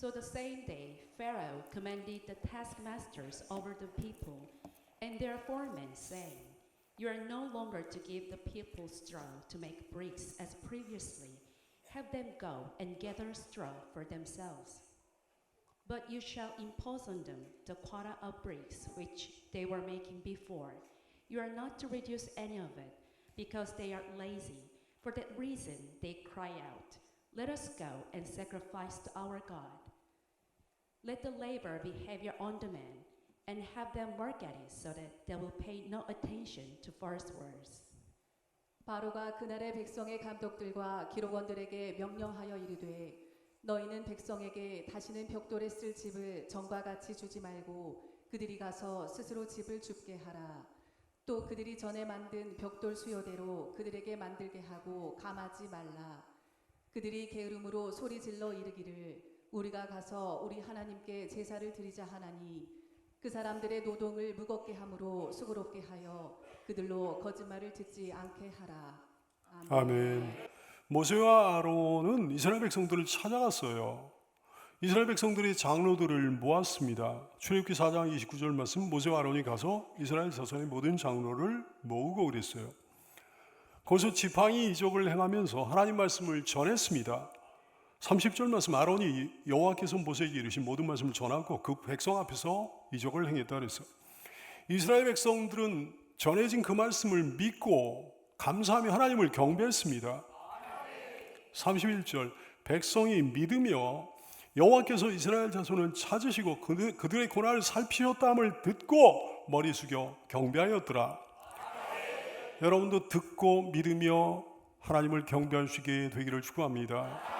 So the same day, Pharaoh commanded the taskmasters over the people and their foremen, saying, You are no longer to give the people straw to make bricks as previously. Have them go and gather straw for themselves. But you shall impose on them the quota of bricks which they were making before. You are not to reduce any of it, because they are lazy. For that reason they cry out, Let us go and sacrifice to our God. Let the labor be heavier on the men, and have them work at it so that they will pay no attention to false words. 바로가 그날의 백성의 감독들과 기록원들에게 명령하여 이르되 너희는 백성에게 다시는 벽돌에 쓸 집을 전과 같이 주지 말고 그들이 가서 스스로 집을 줍게 하라. 또 그들이 전에 만든 벽돌 수요대로 그들에게 만들게 하고 감하지 말라. 그들이 게으름으로 소리 질러 이르기를 우리가 가서 우리 하나님께 제사를 드리자 하나니 그 사람들의 노동을 무겁게 함으로 수고롭게 하여 그들로 거짓말을 듣지 않게 하라. 아멘. 모세와 아론은 이스라엘 백성들을 찾아갔어요. 이스라엘 백성들이 장로들을 모았습니다. 출애굽기 4장 29절 말씀 모세와 아론이 가서 이스라엘 자손의 모든 장로를 모으고 그랬어요. 거기서 지팡이 이적을 행하면서 하나님 말씀을 전했습니다. 30절 말씀 아론이 여호와께서 모세에게 이르신 모든 말씀을 전하고 그 백성 앞에서 이적을 행했다 그랬어요. 이스라엘 백성들은 전해진 그 말씀을 믿고 감사하며 하나님을 경배했습니다. 31절 백성이 믿으며 여호와께서 이스라엘 자손을 찾으시고 그들, 그들의 고난을 살피셨다함을 듣고 머리 숙여 경배하였더라. 여러분도 듣고 믿으며 하나님을 경배하시게 되기를 축원합니다.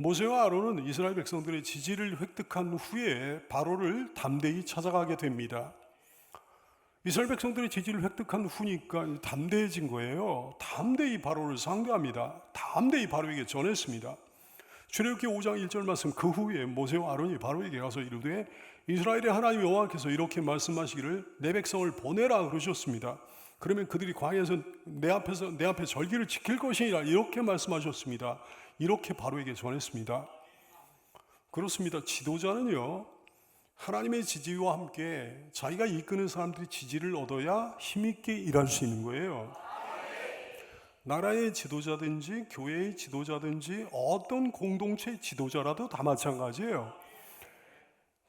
모세와 아론은 이스라엘 백성들의 지지를 획득한 후에 바로를 담대히 찾아가게 됩니다. 이스라엘 백성들의 지지를 획득한 후니까 담대해진 거예요. 담대히 바로를 상대합니다. 담대히 바로에게 전했습니다. 출애굽기 5장 1절 말씀 그 후에 모세와 아론이 바로에게 가서 이르되 이스라엘의 하나님 여호와께서 이렇게 말씀하시기를 내 백성을 보내라 그러셨습니다. 그러면 그들이 광야에서 내 앞에서 내 앞에 절기를 지킬 것이니라 이렇게 말씀하셨습니다. 이렇게 바로에게 전했습니다. 그렇습니다. 지도자는요. 하나님의 지지와 함께 자기가 이끄는 사람들이 지지를 얻어야 힘있게 일할 수 있는 거예요. 나라의 지도자든지 교회의 지도자든지 어떤 공동체의 지도자라도 다 마찬가지예요.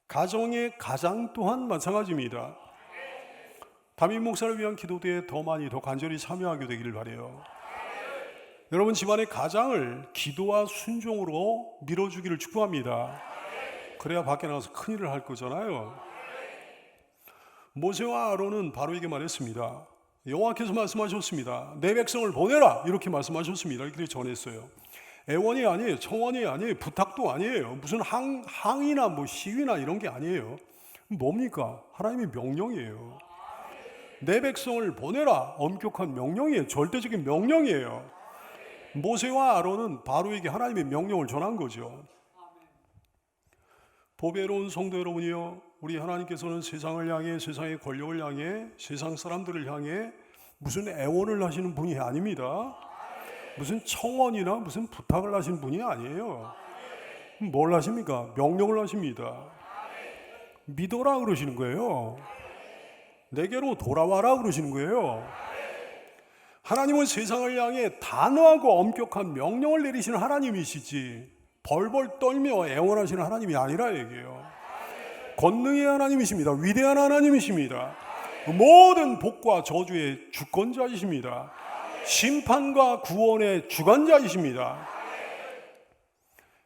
가정의 가장 또한 마찬가지입니다. 담임 목사를 위한 기도대에 더 많이 더 간절히 참여하게 되기를 바래요. 여러분 집안의 가장을 기도와 순종으로 밀어주기를 축복합니다. 그래야 밖에 나가서 큰일을 할 거잖아요. 모세와 아론은 바로에게 말했습니다. 여호와께서 말씀하셨습니다. 내 백성을 보내라 이렇게 말씀하셨습니다. 이렇게 전했어요. 애원이 아니에요. 청원이 아니에요. 부탁도 아니에요. 무슨 항, 항의나 뭐 시위나 이런 게 아니에요. 뭡니까? 하나님의 명령이에요. 내 백성을 보내라. 엄격한 명령이에요. 절대적인 명령이에요. 모세와 아론은 바로에게 하나님의 명령을 전한 거죠. 보배로운 성도 여러분이요. 우리 하나님께서는 세상을 향해 세상의 권력을 향해 세상 사람들을 향해 무슨 애원을 하시는 분이 아닙니다. 무슨 청원이나 무슨 부탁을 하시는 분이 아니에요. 뭘 하십니까? 명령을 하십니다. 믿어라 그러시는 거예요. 내게로 돌아와라 그러시는 거예요. 하나님은 세상을 향해 단호하고 엄격한 명령을 내리시는 하나님이시지 벌벌 떨며 애원하시는 하나님이 아니라 얘기해요. 권능의 하나님이십니다. 위대한 하나님이십니다. 모든 복과 저주의 주권자이십니다. 심판과 구원의 주관자이십니다.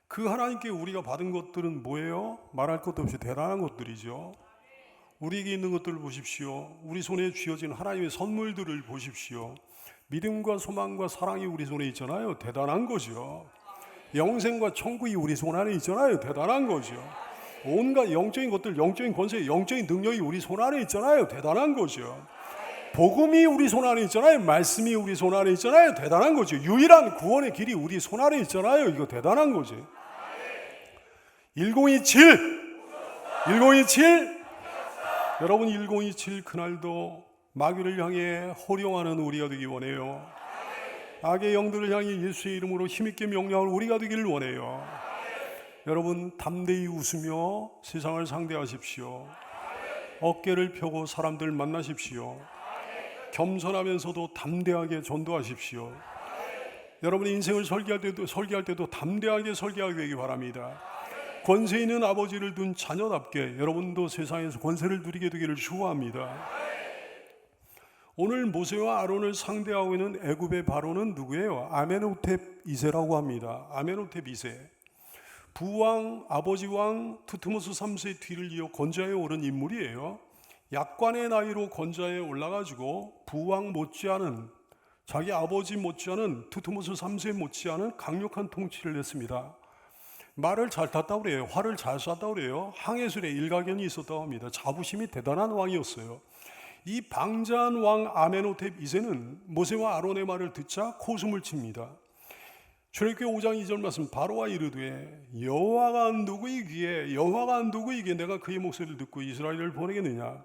그 하나님께 우리가 받은 것들은 뭐예요? 말할 것도 없이 대단한 것들이죠. 우리에게 있는 것들을 보십시오. 우리 손에 쥐어진 하나님의 선물들을 보십시오. 믿음과 소망과 사랑이 우리 손에 있잖아요. 대단한 거죠. 영생과 천국이 우리 손 안에 있잖아요. 대단한 거죠. 온갖 영적인 것들, 영적인 권세, 영적인 능력이 우리 손 안에 있잖아요. 대단한 거죠. 복음이 우리 손 안에 있잖아요. 말씀이 우리 손 안에 있잖아요. 대단한 거죠. 유일한 구원의 길이 우리 손 안에 있잖아요. 이거 대단한 거지. 1027 1027 여러분 1027 그날도 마귀를 향해 호령하는 우리가 되기 원해요. 악의 영들을 향해 예수의 이름으로 힘있게 명령하는 우리가 되기를 원해요. 여러분 담대히 웃으며 세상을 상대하십시오. 어깨를 펴고 사람들 만나십시오. 겸손하면서도 담대하게 전도하십시오. 여러분의 인생을 설계할 때도 설계할 때도 담대하게 설계하게 되기 바랍니다. 권세 있는 아버지를 둔 자녀답게 여러분도 세상에서 권세를 누리게 되기를 축원합니다. 오늘 모세와 아론을 상대하고 있는 애굽의 바로는 누구예요? 아메노텝 이세라고 합니다. 아메노텝 이세. 부왕 아버지 왕 투트모스 3세의 뒤를 이어 건자에 오른 인물이에요. 약관의 나이로 건자에 올라가지고 부왕 못지않은 자기 아버지 못지않은 투트모스 3세 못지않은 강력한 통치를 했습니다. 말을 잘 탔다고 그래요. 활을 잘 쐈다고 그래요. 항해술에 일가견이 있었다고 합니다. 자부심이 대단한 왕이었어요. 이 방자한 왕 아메노텝 이세는 모세와 아론의 말을 듣자 코숨을 칩니다. 출애굽기 5장 2절 말씀 바로와 이르되 여호와가 누구이기에 여호와가 누구이기에 내가 그의 목소리를 듣고 이스라엘을 보내겠느냐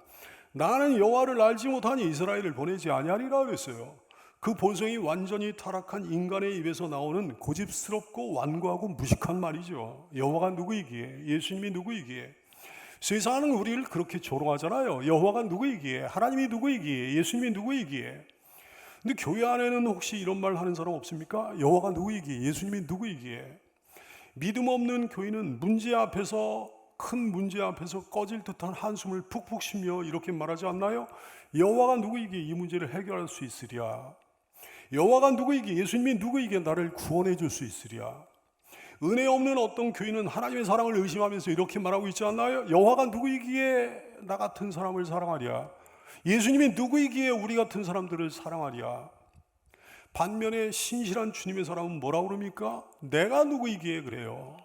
나는 여호와를 알지 못하니 이스라엘을 보내지 아니하리라 그랬어요. 그 본성이 완전히 타락한 인간의 입에서 나오는 고집스럽고 완고하고 무식한 말이죠. 여호와가 누구이기에 예수님이 누구이기에 세상은 우리를 그렇게 조롱하잖아요. 여호와가 누구이기에 하나님이 누구이기에 예수님이 누구이기에 근데 교회 안에는 혹시 이런 말 하는 사람 없습니까? 여호와가 누구이기에 예수님이 누구이기에 믿음 없는 교인은 문제 앞에서 큰 문제 앞에서 꺼질 듯한 한숨을 푹푹 쉬며 이렇게 말하지 않나요? 여호와가 누구이기에 이 문제를 해결할 수 있으랴. 여호와가 누구이기에 예수님이 누구이기에 나를 구원해 줄 수 있으랴. 은혜 없는 어떤 교인은 하나님의 사랑을 의심하면서 이렇게 말하고 있지 않나요? 여호와가 누구이기에 나 같은 사람을 사랑하랴. 예수님이 누구이기에 우리 같은 사람들을 사랑하랴. 반면에 신실한 주님의 사람은 뭐라 그럽니까? 내가 누구이기에 그래요.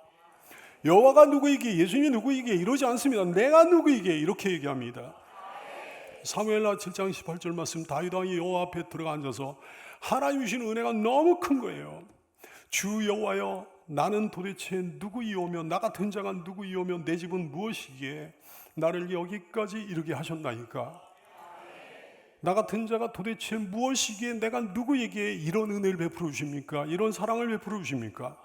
여호와가 누구이기에 예수님이 누구이기에 이러지 않습니다. 내가 누구이기에 이렇게 얘기합니다. 사무엘라 7장 18절 말씀 다윗 왕이 여호와 앞에 들어가 앉아서 하나님 주신 은혜가 너무 큰 거예요. 주 여호와여 나는 도대체 누구이오며 나 같은 자가 누구이오며 내 집은 무엇이기에 나를 여기까지 이르게 하셨나이까 나 같은 자가 도대체 무엇이기에 내가 누구에게 이런 은혜를 베풀어 주십니까? 이런 사랑을 베풀어 주십니까?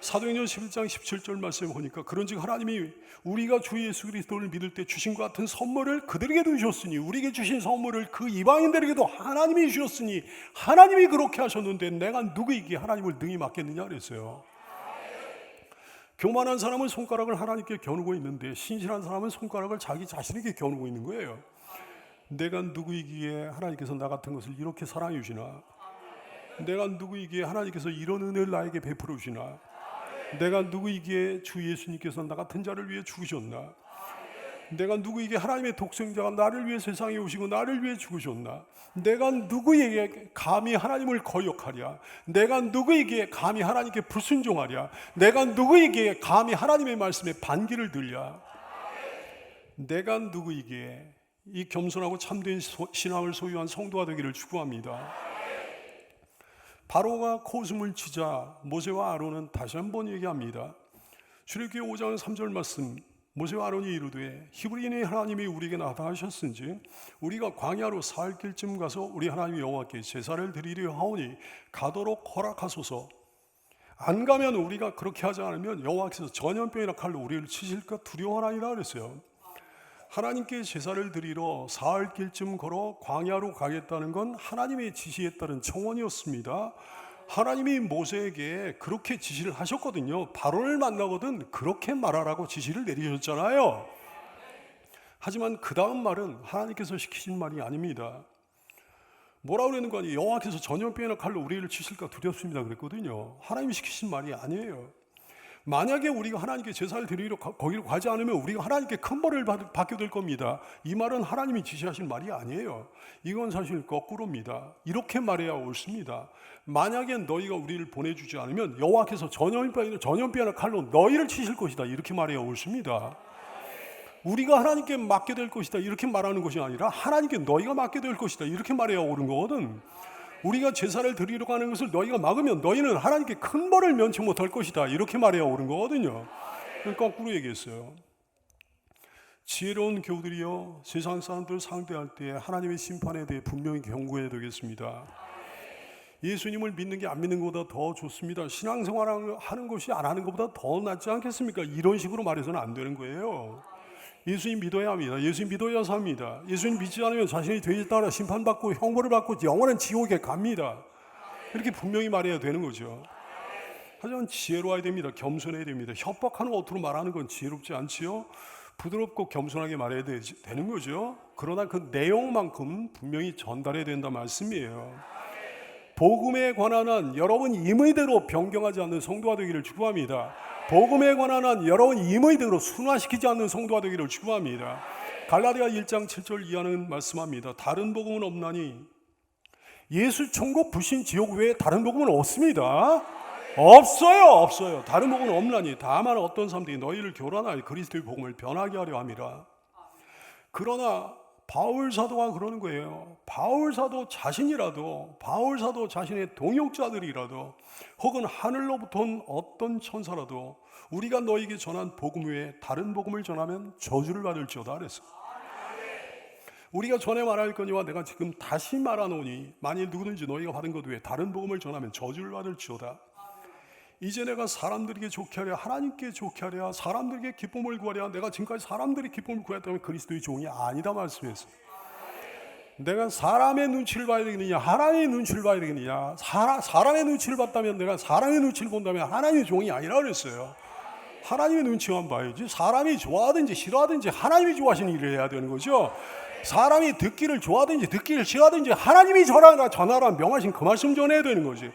사도행전 11장 17절 말씀 보니까 그런즉 하나님이 우리가 주 예수 그리스도를 믿을 때 주신 것 같은 선물을 그들에게도 주셨으니 우리에게 주신 선물을 그 이방인들에게도 하나님이 주셨으니 하나님이 그렇게 하셨는데 내가 누구에게 하나님을 능히 맡겠느냐 그랬어요. 교만한 사람은 손가락을 하나님께 겨누고 있는데 신실한 사람은 손가락을 자기 자신에게 겨누고 있는 거예요. 내가 누구이기에 하나님께서 나 같은 것을 이렇게 사랑해 주시나? 내가 누구이기에 하나님께서 이런 은혜를 나에게 베풀어 주시나? 내가 누구이기에 주 예수님께서 나 같은 자를 위해 죽으셨나? 내가 누구에게 하나님의 독생자가 나를 위해 세상에 오시고 나를 위해 죽으셨나? 내가 누구에게 감히 하나님을 거역하랴? 내가 누구에게 감히 하나님께 불순종하랴? 내가 누구에게 감히 하나님의 말씀에 반기를 들랴? 내가 누구에게 이 겸손하고 참된 소- 신앙을 소유한 성도가 되기를 축원합니다. 바로가 코숨을 치자 모세와 아론은 다시 한 번 얘기합니다. 출애굽기 5장 3절 말씀 모세와 아론이 이르되 히브리인의 하나님이 우리에게 나타나셨은지 우리가 광야로 사흘 길쯤 가서 우리 하나님 여호와께 제사를 드리려 하오니 가도록 허락하소서. 안 가면 우리가 그렇게 하지 않으면 여호와께서 전염병이나 칼로 우리를 치실까 두려워하나이다 그랬어요. 하나님께 제사를 드리러 사흘 길쯤 걸어 광야로 가겠다는 건 하나님의 지시에 따른 청원이었습니다. 하나님이 모세에게 그렇게 지시를 하셨거든요. 바로를 만나거든 그렇게 말하라고 지시를 내리셨잖아요. 하지만 그 다음 말은 하나님께서 시키신 말이 아닙니다. 뭐라 그러는 거 아니에요? 여호와께서 전염병이나 칼로 우리를 치실까 두렵습니다 그랬거든요. 하나님이 시키신 말이 아니에요. 만약에 우리가 하나님께 제사를 드리러 가- 거기로 가지 않으면 우리가 하나님께 큰 벌을 받, 받게 될 겁니다. 이 말은 하나님이 지시하신 말이 아니에요. 이건 사실 거꾸로입니다. 이렇게 말해야 옳습니다. 만약에 너희가 우리를 보내주지 않으면 여호와께서 전염병이나 전염병이나 칼로 너희를 치실 것이다. 이렇게 말해야 옳습니다. 우리가 하나님께 맡게 될 것이다. 이렇게 말하는 것이 아니라 하나님께 너희가 맡게 될 것이다. 이렇게 말해야 옳은 거거든. 우리가 제사를 드리러 가는 것을 너희가 막으면 너희는 하나님께 큰 벌을 면치 못할 것이다. 이렇게 말해야 옳은 거거든요. 거꾸로 얘기했어요. 지혜로운 교우들이여 세상 사람들 상대할 때 하나님의 심판에 대해 분명히 경고해야 되겠습니다. 예수님을 믿는 게 안 믿는 것보다 더 좋습니다. 신앙생활 하는 것이 안 하는 것보다 더 낫지 않겠습니까? 이런 식으로 말해서는 안 되는 거예요. 예수님 믿어야 합니다. 예수님 믿어야 삽니다. 예수님 믿지 않으면 자신이 죄에 따라 심판받고 형벌을 받고 영원한 지옥에 갑니다. 이렇게 분명히 말해야 되는 거죠. 하지만 지혜로워야 됩니다. 겸손해야 됩니다. 협박하는 어투로 말하는 건 지혜롭지 않지요. 부드럽고 겸손하게 말해야 되, 되는 거죠. 그러나 그 내용만큼 분명히 전달해야 된다 말씀이에요. 복음에 관한 한 여러분 임의대로 변경하지 않는 성도가 되기를 축복합니다. 복음에 관한 한 여러분 임의대로 순화시키지 않는 성도가 되기를 축복합니다. 갈라디아 1장 7절 이하는 말씀합니다. 다른 복음은 없나니 예수 천국 부신 지옥 외에 다른 복음은 없습니다. 없어요, 없어요. 다른 복음은 없나니 다만 어떤 사람들이 너희를 교란하여 그리스도의 복음을 변하게 하려 함이라. 그러나 바울 사도가 그러는 거예요. 바울 사도 자신이라도 바울 사도 자신의 동역자들이라도 혹은 하늘로부터 온 어떤 천사라도 우리가 너에게 전한 복음 외에 다른 복음을 전하면 저주를 받을지어다 그랬어. 우리가 전에 말할 거니와 내가 지금 다시 말하노니 만일 누구든지 너희가 받은 것 외에 다른 복음을 전하면 저주를 받을지어다. 이제 내가 사람들에게 좋게 하랴 하나님께 좋게 하랴 사람들에게 기쁨을 구하랴 내가 지금까지 사람들이 기쁨을 구했다면 그리스도의 종이 아니다 말씀했어. 내가 사람의 눈치를 봐야 되겠느냐 하나님의 눈치를 봐야 되겠느냐 사람, 사람의 눈치를 봤다면 내가 사람의 눈치를 본다면 하나님의 종이 아니라 그랬어요. 하나님의 눈치만 봐야지 사람이 좋아하든지 싫어하든지 하나님이 좋아하시는 일을 해야 되는 거죠. 사람이 듣기를 좋아하든지 듣기를 싫어하든지 하나님이 전하라 전하라 명하신 그 말씀 전해야 되는 거지.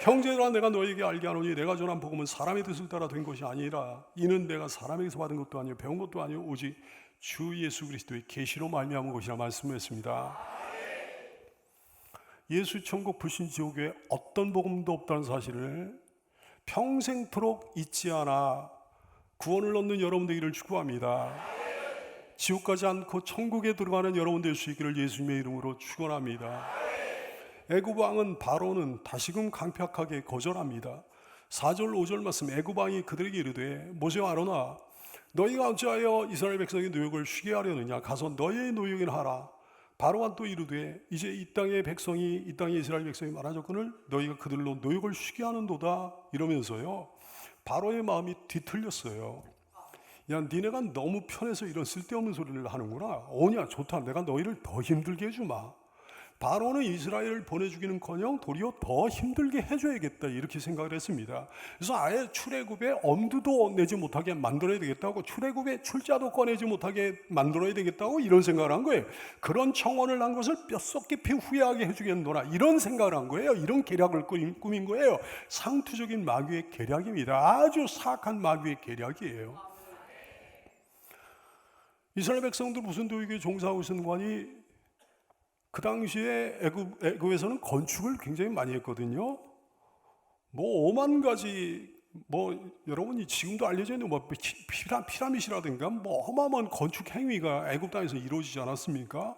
형제들아 내가 너에게 알게 하노니 내가 전한 복음은 사람의 뜻을 따라 된 것이 아니라 이는 내가 사람에게서 받은 것도 아니요 배운 것도 아니요 오직 주 예수 그리스도의 계시로 말미암은 것이라 말씀했습니다. 예수 천국 불신 지옥에 어떤 복음도 없다는 사실을 평생토록 잊지 않아 구원을 얻는 여러분 되기를 축복합니다. 지옥 가지 않고 천국에 들어가는 여러분 될 수 있기를 예수님의 이름으로 축원합니다. 애굽 왕은 바로는 다시금 강력하게 거절합니다. 4절 5절 말씀 애굽 왕이 그들에게 이르되 모세와 아로나 너희가 어찌하여 이스라엘 백성의 노역을 쉬게 하려느냐 가서 너희의 노역이나 하라. 바로가 또 이르되 이제 이 땅의 백성이 이 땅의 이스라엘 백성이 많아졌거늘 너희가 그들로 노역을 쉬게 하는도다 이러면서요. 바로의 마음이 뒤틀렸어요. 야, 니네가 너무 편해서 이런 쓸데없는 소리를 하는구나. 오냐, 좋다. 내가 너희를 더 힘들게 해주마. 바로는 이스라엘을 보내주기는커녕 도리어 더 힘들게 해줘야겠다 이렇게 생각을 했습니다. 그래서 아예 출애굽에 엄두도 내지 못하게 만들어야 되겠다고 출애굽에 출자도 꺼내지 못하게 만들어야 되겠다고 이런 생각을 한 거예요. 그런 청원을 한 것을 뼛속 깊이 후회하게 해주겠노라 이런 생각을 한 거예요. 이런 계략을 꾸민, 거예요. 상투적인 마귀의 계략입니다. 아주 사악한 마귀의 계략이에요. 이스라엘 백성들 무슨 도육에 종사하고 있었는 관이 그 당시에 애굽, 애굽에서는 건축을 굉장히 많이 했거든요. 뭐 5만 가지 뭐 여러분이 지금도 알려져 있는 뭐 피라, 피라밋이라든가 뭐 어마어마한 건축 행위가 애굽 땅에서 이루어지지 않았습니까?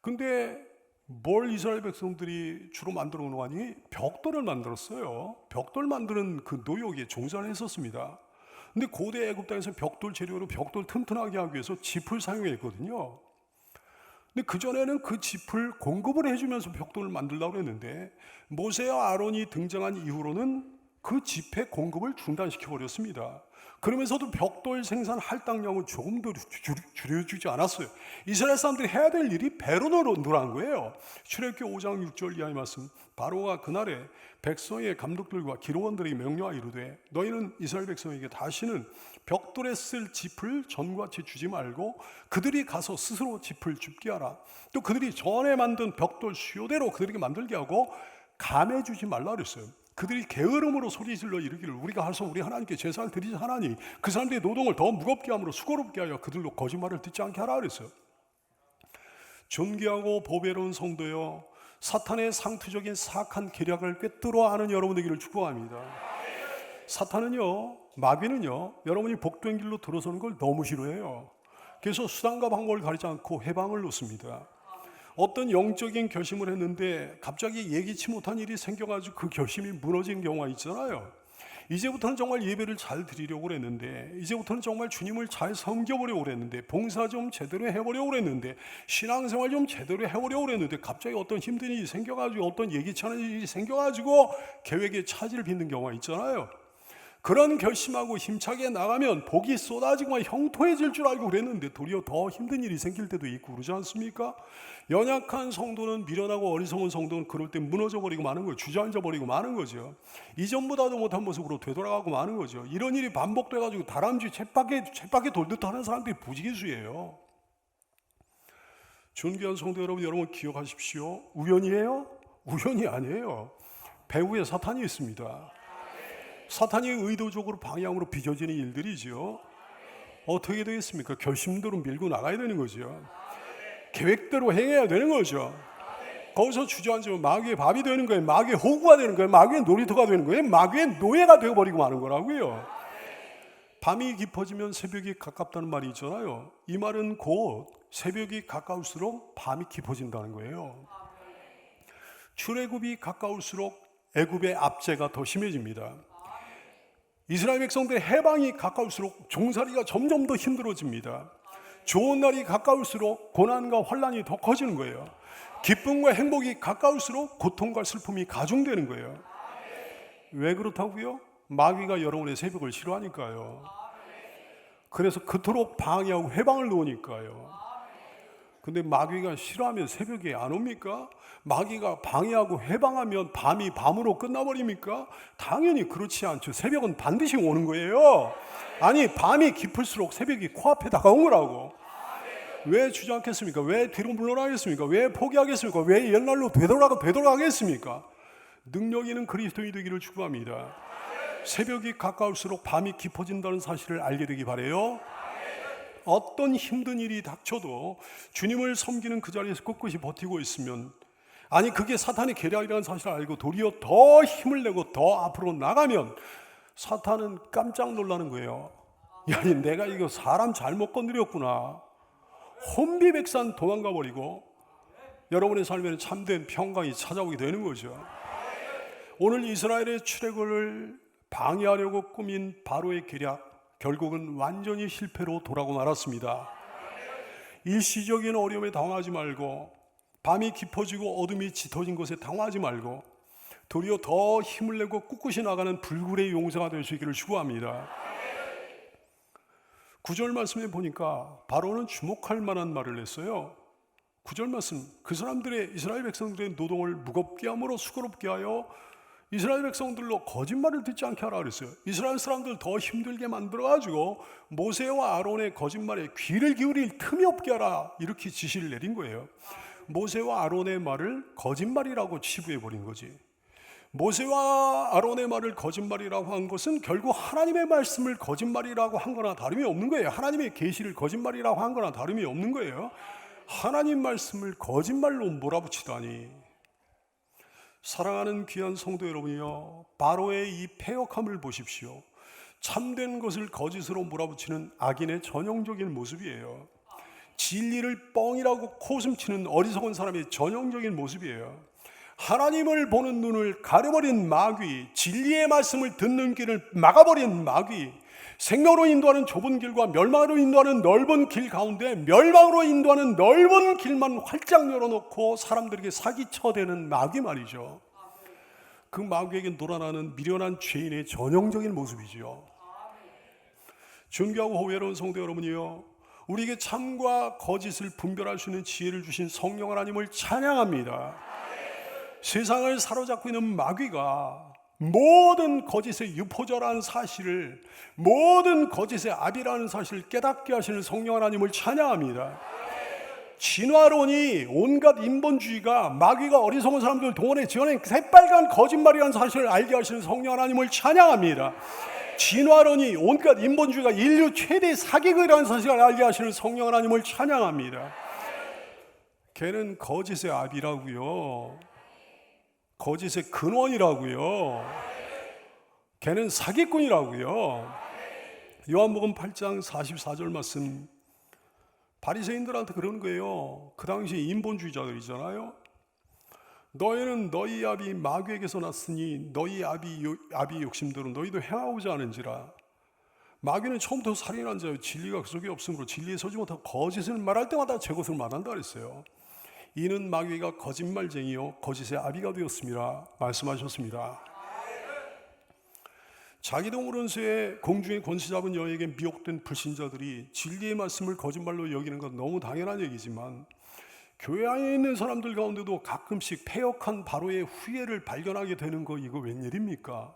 근데 뭘 이스라엘 백성들이 주로 만들어 놓은 거니 벽돌을 만들었어요. 벽돌 만드는 그 노역에 종사를 했었습니다. 근데 고대 애굽 땅에서 벽돌 재료로 벽돌 튼튼하게 하기 위해서 짚을 사용했거든요. 근데 그전에는 그 짚을 공급을 해주면서 벽돌을 만들려고 했는데 모세와 아론이 등장한 이후로는 그 짚의 공급을 중단시켜 버렸습니다. 그러면서도 벽돌 생산 할당량을 조금도 줄여주지 않았어요. 이스라엘 사람들이 해야 될 일이 배로 늘어난 거예요. 출애굽기 5장 6절 이하의 말씀. 바로가 그날에 백성의 감독들과 기록원들에게 명령하 이르되 너희는 이스라엘 백성에게 다시는 벽돌에 쓸 짚을 전같이 주지 말고 그들이 가서 스스로 짚을 줍게 하라. 또 그들이 전에 만든 벽돌 수요대로 그들에게 만들게 하고 감해 주지 말라 그랬어요. 그들이 게으름으로 소리질러 이르기를 우리가 가서 우리 하나님께 제사를 드리지 하나니 그 사람들의 노동을 더 무겁게 함으로 수고롭게 하여 그들로 거짓말을 듣지 않게 하라 그랬어요. 존귀하고 보배로운 성도여 사탄의 상투적인 사악한 계략을 꿰뚫어 아는 여러분 되기를 축복합니다. 사탄은요, 마귀는요, 여러분이 복된 길로 들어서는 걸 너무 싫어해요. 그래서 수단과 방법을 가리지 않고 해방을 놓습니다. 어떤 영적인 결심을 했는데 갑자기 예기치 못한 일이 생겨가지고 그 결심이 무너진 경우가 있잖아요. 이제부터는 정말 예배를 잘 드리려고 그랬는데 이제부터는 정말 주님을 잘 섬겨보려고 그랬는데 봉사 좀 제대로 해보려고 그랬는데 신앙생활 좀 제대로 해보려고 그랬는데 갑자기 어떤 힘든 일이 생겨가지고 어떤 예기치 않은 일이 생겨가지고 계획에 차질을 빚는 경우가 있잖아요. 그런 결심하고 힘차게 나가면 복이 쏟아지고 형통해질 줄 알고 그랬는데 도리어 더 힘든 일이 생길 때도 있고 그러지 않습니까? 연약한 성도는 미련하고 어리석은 성도는 그럴 때 무너져 버리고 마는 거예요. 주저앉아 버리고 마는 거죠. 이전보다도 못한 모습으로 되돌아가고 마는 거죠. 이런 일이 반복돼 가지고 다람쥐 쳇바퀴 쳇바퀴 돌듯 하는 사람들이 부지기수예요. 존귀한 성도 여러분, 여러분 기억하십시오. 우연이에요? 우연이 아니에요. 배후에 사탄이 있습니다. 사탄이 의도적으로 방향으로 빚어지는 일들이죠. 어떻게 되겠습니까? 결심대로 밀고 나가야 되는 거죠. 계획대로 행해야 되는 거죠. 거기서 주저앉으면 마귀의 밥이 되는 거예요. 마귀의 호구가 되는 거예요. 마귀의 놀이터가 되는 거예요. 마귀의 노예가 되어버리고 마는 거라고요. 밤이 깊어지면 새벽이 가깝다는 말이 있잖아요. 이 말은 곧 새벽이 가까울수록 밤이 깊어진다는 거예요. 출애굽이 가까울수록 애굽의 압제가 더 심해집니다. 이스라엘 백성들의 해방이 가까울수록 종살이가 점점 더 힘들어집니다. 좋은 날이 가까울수록 고난과 환란이 더 커지는 거예요. 기쁨과 행복이 가까울수록 고통과 슬픔이 가중되는 거예요. 왜 그렇다고요? 마귀가 여러분의 새벽을 싫어하니까요. 그래서 그토록 방해하고 해방을 놓으니까요. 근데 마귀가 싫어하면 새벽에 안 옵니까? 마귀가 방해하고 해방하면 밤이 밤으로 끝나버립니까? 당연히 그렇지 않죠. 새벽은 반드시 오는 거예요. 아니, 밤이 깊을수록 새벽이 코앞에 다가온 거라고. 왜 주저앉겠습니까? 왜 뒤로 물러나겠습니까? 왜 포기하겠습니까? 왜 옛날로 되돌아가, 되돌아가겠습니까? 능력 있는 그리스도인이 되기를 축복합니다. 새벽이 가까울수록 밤이 깊어진다는 사실을 알게 되기 바래요. 어떤 힘든 일이 닥쳐도 주님을 섬기는 그 자리에서 꿋꿋이 버티고 있으면 아니 그게 사탄의 계략이라는 사실을 알고 도리어 더 힘을 내고 더 앞으로 나가면 사탄은 깜짝 놀라는 거예요. 야, 내가 이거 사람 잘못 건드렸구나. 혼비백산 도망가 버리고 여러분의 삶에는 참된 평강이 찾아오게 되는 거죠. 오늘 이스라엘의 출애굽을 방해하려고 꾸민 바로의 계략 결국은 완전히 실패로 돌아고 말았습니다. 일시적인 어려움에 당하지 말고 밤이 깊어지고 어둠이 짙어진 것에 당하지 말고 도리어 더 힘을 내고 꿋꿋이 나가는 불굴의 용사가 될 수 있기를 축원합니다. 구절 말씀에 보니까 바로는 주목할 만한 말을 했어요. 구절 말씀 그 사람들의 이스라엘 백성들의 노동을 무겁게 함으로 수고롭게 하여 이스라엘 백성들로 거짓말을 듣지 않게 하라 그랬어요. 이스라엘 사람들 더 힘들게 만들어 가지고 모세와 아론의 거짓말에 귀를 기울일 틈이 없게 하라 이렇게 지시를 내린 거예요. 모세와 아론의 말을 거짓말이라고 치부해 버린 거지. 모세와 아론의 말을 거짓말이라고 한 것은 결국 하나님의 말씀을 거짓말이라고 한 거나 다름이 없는 거예요. 하나님의 계시를 거짓말이라고 한 거나 다름이 없는 거예요. 하나님 말씀을 거짓말로 몰아붙이다니. 사랑하는 귀한 성도 여러분이요. 바로의 이 폐역함을 보십시오. 참된 것을 거짓으로 몰아붙이는 악인의 전형적인 모습이에요. 진리를 뻥이라고 코숨치는 어리석은 사람의 전형적인 모습이에요. 하나님을 보는 눈을 가려버린 마귀, 진리의 말씀을 듣는 길을 막아버린 마귀, 생명으로 인도하는 좁은 길과 멸망으로 인도하는 넓은 길 가운데 멸망으로 인도하는 넓은 길만 활짝 열어놓고 사람들에게 사기쳐대는 마귀 말이죠. 그 마귀에게 놀아나는 미련한 죄인의 전형적인 모습이지요. 존귀하고 호외로운 성도 여러분이요. 우리에게 참과 거짓을 분별할 수 있는 지혜를 주신 성령 하나님을 찬양합니다. 세상을 사로잡고 있는 마귀가 모든 거짓의 유포자라는 사실을 모든 거짓의 압이라는 사실을 깨닫게 하시는 성령 하나님을 찬양합니다. 진화론이 온갖 인본주의가 마귀가 어리석은 사람들 동원해 지어낸 새빨간 거짓말이라는 사실을 알게 하시는 성령 하나님을 찬양합니다. 진화론이 온갖 인본주의가 인류 최대 사기극이라는 사실을 알게 하시는 성령 하나님을 찬양합니다. 걔는 거짓의 압이라고요. 거짓의 근원이라고요. 걔는 사기꾼이라고요. 요한복음 8장 44절 말씀 바리새인들한테 그러는 거예요. 그 당시 인본주의자들이잖아요. 너희는 너희 아비 마귀에게서 났으니 너희 아비 요- 아비 욕심대로 너희도 행하고자 하는지라 마귀는 처음부터 살인한 자요 진리가 그 속에 없으므로 진리에 서지 못하고 거짓을 말할 때마다 제 것을 말한다 그랬어요. 이는 마귀가 거짓말쟁이요 거짓의 아비가 되었습니다. 말씀하셨습니다. 모르는 새에 공중의 권세 잡은 여에게 미혹된 불신자들이 진리의 말씀을 거짓말로 여기는 건 너무 당연한 얘기지만 교회 안에 있는 사람들 가운데도 가끔씩 패역한 바로의 후예를 발견하게 되는 거 이거 웬일입니까?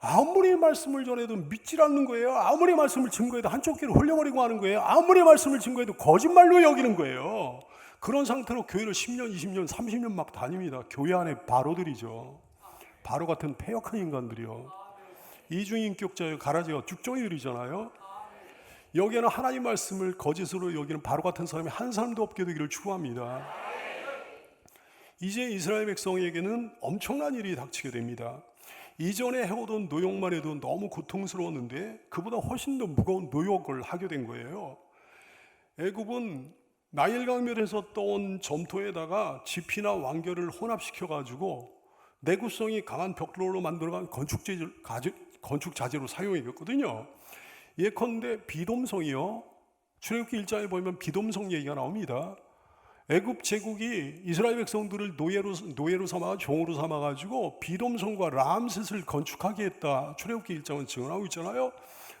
아무리 말씀을 전해도 믿질 않는 거예요. 아무리 말씀을 증거해도 한쪽 귀로 흘려버리고 하는 거예요. 아무리 말씀을 증거해도 거짓말로 여기는 거예요. 그런 상태로 교회를 10년, 20년, 30년 막 다닙니다. 교회 안에 바로들이죠. 바로 같은 패역한 인간들이요. 이중인격자예요. 가라지가 죽정이들이잖아요. 여기에는 하나님 말씀을 거짓으로 여기는 바로 같은 사람이 한 사람도 없게 되기를 축원합니다. 이제 이스라엘 백성에게는 엄청난 일이 닥치게 됩니다. 이전에 해오던 노역만 해도 너무 고통스러웠는데 그보다 훨씬 더 무거운 노역을 하게 된 거예요. 애굽은 나일 강멸에서 떠온 점토에다가 지피나 왕결을 혼합시켜 가지고 내구성이 강한 벽돌로 만들어간 건축 재질 건축 자재로 사용했거든요. 예컨대 비돔성이요. 출애굽기 1장에 보면 비돔성 얘기가 나옵니다. 애굽 제국이 이스라엘 백성들을 노예로 노예로 삼아 종으로 삼아 가지고 비돔성과 람셋을 건축하게 했다. 출애굽기 1장은 증언하고 있잖아요.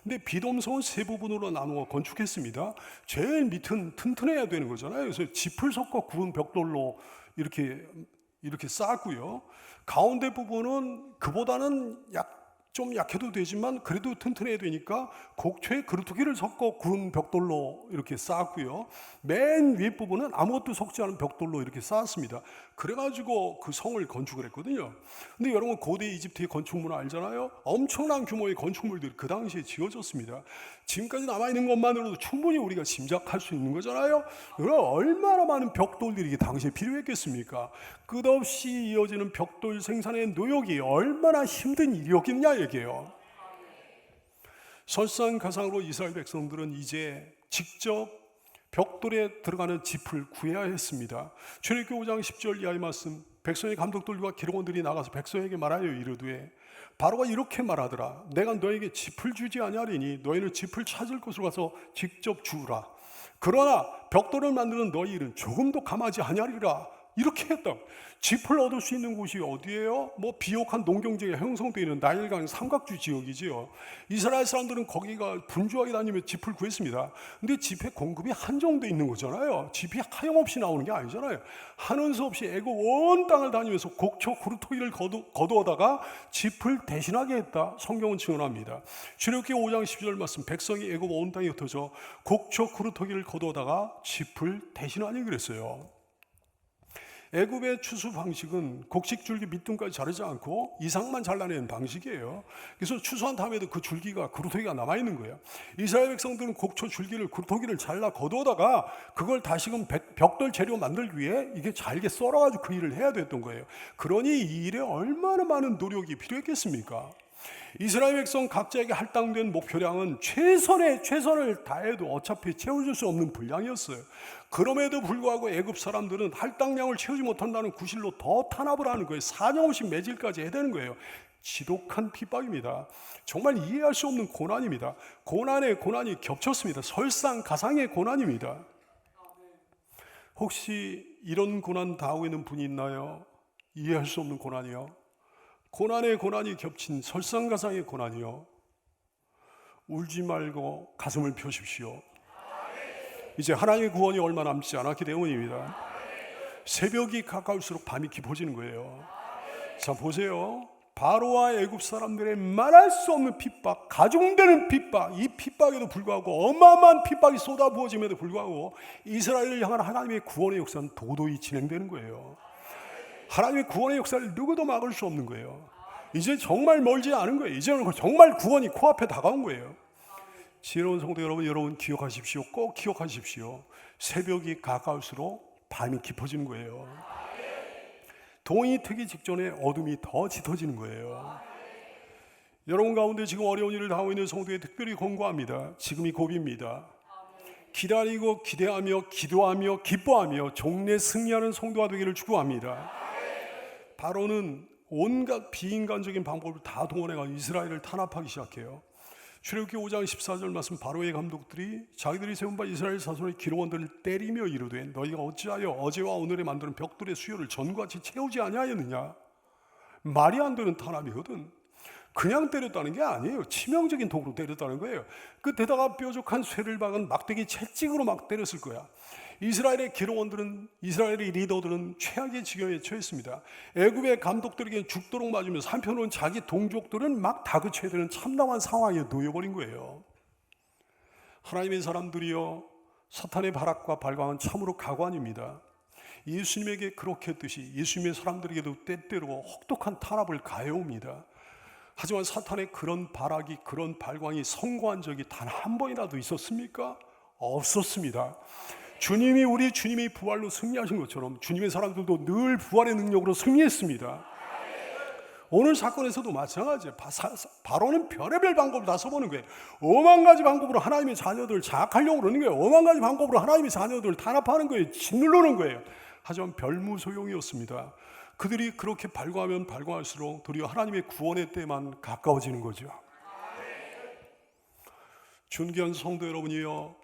근데 비돔성은 세 부분으로 나누어 건축했습니다. 제일 밑은 튼튼해야 되는 거잖아요. 그래서 짚을 섞어 구운 벽돌로 이렇게 이렇게 쌓았고요. 가운데 부분은 그보다는 약 좀 약해도 되지만 그래도 튼튼해야 되니까 곡초에 그루터기를 섞어 구운 벽돌로 이렇게 쌓았고요. 맨 윗 부분은 아무것도 섞지 않은 벽돌로 이렇게 쌓았습니다. 그래가지고 그 성을 건축을 했거든요. 근데 여러분 고대 이집트의 건축물 알잖아요. 엄청난 규모의 건축물들이 그 당시에 지어졌습니다. 지금까지 남아 있는 것만으로도 충분히 우리가 짐작할 수 있는 거잖아요. 그럼 얼마나 많은 벽돌들이 당시에 필요했겠습니까? 끝없이 이어지는 벽돌 생산의 노역이 얼마나 힘든 일이었겠냐 얘기예요. 설상가상으로 이스라엘 백성들은 이제 직접 벽돌에 들어가는 짚을 구해야 했습니다. 출애굽기 5장 10절 이하의 말씀 백성의 감독들과 기록원들이 나가서 백성에게 말하여 이르되 바로가 이렇게 말하더라 내가 너에게 짚을 주지 아니하리니 너희는 짚을 찾을 곳으로 가서 직접 주라 그러나 벽돌을 만드는 너희 일은 조금도 감하지 아니하리라 이렇게 했다. 짚을 얻을 수 있는 곳이 어디예요? 뭐 비옥한 농경지가 형성되어 있는 나일강 삼각주 지역이지요. 이스라엘 사람들은 거기가 분주하게 다니며 짚을 구했습니다. 근데 짚의 공급이 한정돼 있는 거잖아요. 짚이 하염없이 나오는 게 아니잖아요. 하는 수 없이 애굽 온 땅을 다니면서 곡초 구루토기를 거두, 거두어다가 짚을 대신하게 했다. 성경은 증언합니다. 출애굽기 5장 12절 말씀 백성이 애굽 온 땅에 흩어져 곡초 구루토기를 거두어다가 짚을 대신하니 그랬어요. 애굽의 추수 방식은 곡식 줄기 밑둥까지 자르지 않고 이상만 잘라내는 방식이에요. 그래서 추수한 다음에도 그 줄기가 그루터기가 남아 있는 거예요. 이스라엘 백성들은 곡초 줄기를 그루터기를 잘라 거두어다가 그걸 다시금 백- 벽돌 재료 만들기 위해 이게 잘게 썰어가지고 그 일을 해야 됐던 거예요. 그러니 이 일에 얼마나 많은 노력이 필요했겠습니까? 이스라엘 백성 각자에게 할당된 목표량은 최선의 최선을 다해도 어차피 채워줄 수 없는 분량이었어요. 그럼에도 불구하고 애굽 사람들은 할당량을 채우지 못한다는 구실로 더 탄압을 하는 거예요. 사냥없이 매질까지 해야 되는 거예요. 지독한 핍박입니다. 정말 이해할 수 없는 고난입니다. 고난에 고난이 겹쳤습니다. 설상가상의 고난입니다. 혹시 이런 고난 당하고 있는 분이 있나요? 이해할 수 없는 고난이요. 고난의 고난이 겹친 설상가상의 고난이요. 울지 말고 가슴을 펴십시오. 이제 하나님의 구원이 얼마 남지 않았기 때문입니다. 새벽이 가까울수록 밤이 깊어지는 거예요. 자 보세요. 바로와 애굽 사람들의 말할 수 없는 핍박, 가중되는 핍박, 이 핍박에도 불구하고 어마어마한 핍박이 쏟아부어짐에도 불구하고 이스라엘을 향한 하나님의 구원의 역사는 도도히 진행되는 거예요. 하나님의 구원의 역사를 누구도 막을 수 없는 거예요. 이제 정말 멀지 않은 거예요. 이제는 정말 구원이 코앞에 다가온 거예요. 지혜로운 성도 여러분, 여러분 기억하십시오. 꼭 기억하십시오. 새벽이 가까울수록 밤이 깊어지는 거예요. 동이 트기 직전에 어둠이 더 짙어지는 거예요. 여러분 가운데 지금 어려운 일을 당하고 있는 성도에 특별히 권고합니다. 지금이 고비입니다. 기다리고 기대하며 기도하며 기뻐하며 종래 승리하는 성도가 되기를 축복합니다. 바로는 온갖 비인간적인 방법을 다 동원해가 이스라엘을 탄압하기 시작해요. 출애굽기 5장 14절 말씀 바로의 감독들이 자기들이 세운 바 이스라엘 자손의 기록원들을 때리며 이르되 너희가 어찌하여 어제와 오늘에 만드는 벽돌의 수요를 전같이 채우지 아니하였느냐 말이 안 되는 탄압이거든. 그냥 때렸다는 게 아니에요. 치명적인 도구로 때렸다는 거예요. 끝에다가 뾰족한 쇠를 박은 막대기 채찍으로 막 때렸을 거야. 이스라엘의 기록원들은 이스라엘의 리더들은 최악의 지경에 처했습니다. 애굽의 감독들에게 죽도록 맞으면서 한편으로는 자기 동족들은 막 다그쳐야 되는 참담한 상황에 놓여버린 거예요. 하나님의 사람들이여 사탄의 발악과 발광은 참으로 가관입니다. 예수님에게 그렇게 했듯이 예수님의 사람들에게도 때때로 혹독한 탄압을 가해옵니다. 하지만 사탄의 그런 발악이 그런 발광이 성공한 적이 단 한 번이라도 있었습니까? 없었습니다. 주님이 우리 주님이 부활로 승리하신 것처럼 주님의 사람들도 늘 부활의 능력으로 승리했습니다. 오늘 사건에서도 마찬가지예요. 바로는 별의별 방법을 다 써보는 거예요. 오만 가지 방법으로 하나님의 자녀들을 장악하려고 그러는 거예요. 오만 가지 방법으로 하나님의 자녀들을 탄압하는 거예요. 짓누르는 거예요. 하지만 별무 소용이었습니다. 그들이 그렇게 발광하면 발광할수록 도리어 하나님의 구원의 때만 가까워지는 거죠. 존귀한 성도 여러분이여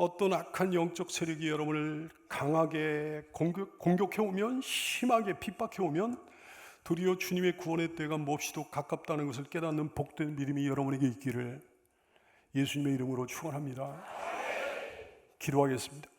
어떤 악한 영적 세력이 여러분을 강하게 공격, 공격 해 오면 심하게 핍박해 오면 도리어 주님의 구원의 때가 몹시도 가깝다는 것을 깨닫는 복된 믿음이 여러분에게 있기를 예수님의 이름으로 축원합니다. 기도하겠습니다.